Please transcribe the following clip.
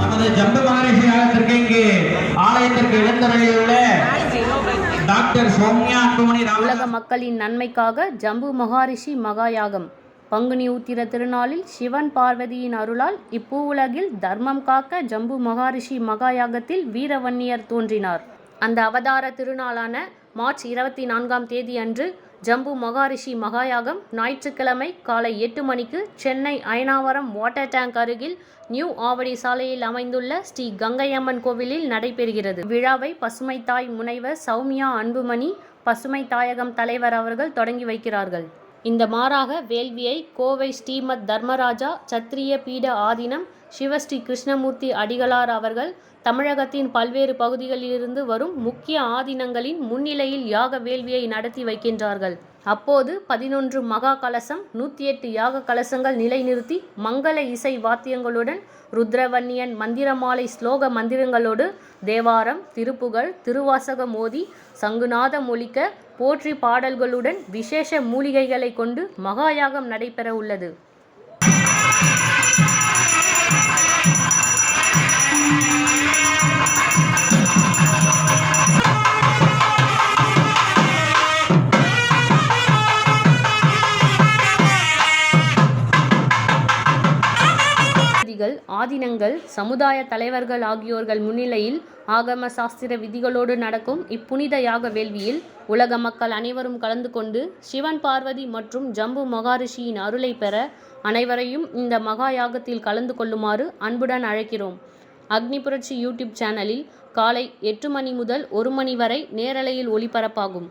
நமது ஜம்பு மகரிஷி ஆலயத்திற்கு இங்கு ஆலயத்திற்கு எழுந்தருளியுள்ள டாக்டர் சௌமியா அன்புமணி உலக மக்களின் நன்மைக்காக ஜம்பு மகாரிஷி மகாயாகம். பங்குனி உத்திர திருநாளில் சிவன் பார்வதியின் அருளால் இப்பூவுலகில் தர்மம் காக்க ஜம்பு மகாரிஷி மகாயாகத்தில் வீரவன்னியர் தோன்றினார். அந்த அவதார திருநாளான மார்ச் இருபத்தி நான்காம் தேதி அன்று ஜம்பு மகாரிஷி மகாயாகம் ஞாயிற்றுக்கிழமை காலை எட்டு மணிக்கு சென்னை அயனாவரம் வாட்டர் டேங்க் அருகில் நியூ ஆவடி சாலையில் அமைந்துள்ள ஸ்ரீ கங்கையம்மன் கோவிலில் நடைபெறுகிறது. விழாவை பசுமை தாய் முனைவர் சௌமியா அன்புமணி பசுமை தாயகம் தலைவர் அவர்கள் தொடங்கி வைக்கிறார்கள். இந்த மாறாக வேள்வியை கோவை ஸ்ரீமத் தர்மராஜா சத்திரிய பீட ஆதீனம் சிவஸ்ரீ கிருஷ்ணமூர்த்தி அடிகளார் அவர்கள் தமிழகத்தின் பல்வேறு பகுதிகளிலிருந்து வரும் முக்கிய ஆதீனங்களின் முன்னிலையில் யாக வேள்வியை நடத்தி வைக்கின்றார்கள். அப்போது பதினொன்று மகா கலசம் நூற்றி எட்டு யாக கலசங்கள் நிலைநிறுத்தி மங்கள இசை வாத்தியங்களுடன் ருத்ரவன்னியன் மந்திரமாலை ஸ்லோக மந்திரங்களோடு தேவாரம் திருப்புகழ் திருவாசக மோதி சங்குநாதம் ஒலிக்க போற்றி பாடல்களுடன் விசேஷ மூலிகைகளை கொண்டு மகாயாகம் நடைபெற உள்ளது விதிகள் ஆதீனங்கள் சமுதாய தலைவர்கள் ஆகியோர்கள் முன்னிலையில் ஆகம சாஸ்திர விதிகளோடு நடக்கும் இப்புனித யாக வேள்வியில் உலக மக்கள் அனைவரும் கலந்து கொண்டு சிவன் பார்வதி மற்றும் ஜம்பு மகாரிஷியின் அருளை பெற அனைவரையும் இந்த மகா யாகத்தில் கலந்து கொள்ளுமாறு அன்புடன் அழைக்கிறோம். அக்னி புரட்சி யூடியூப் சேனலில் காலை எட்டு மணி முதல் ஒரு மணி வரை நேரலையில் ஒளிபரப்பாகும்.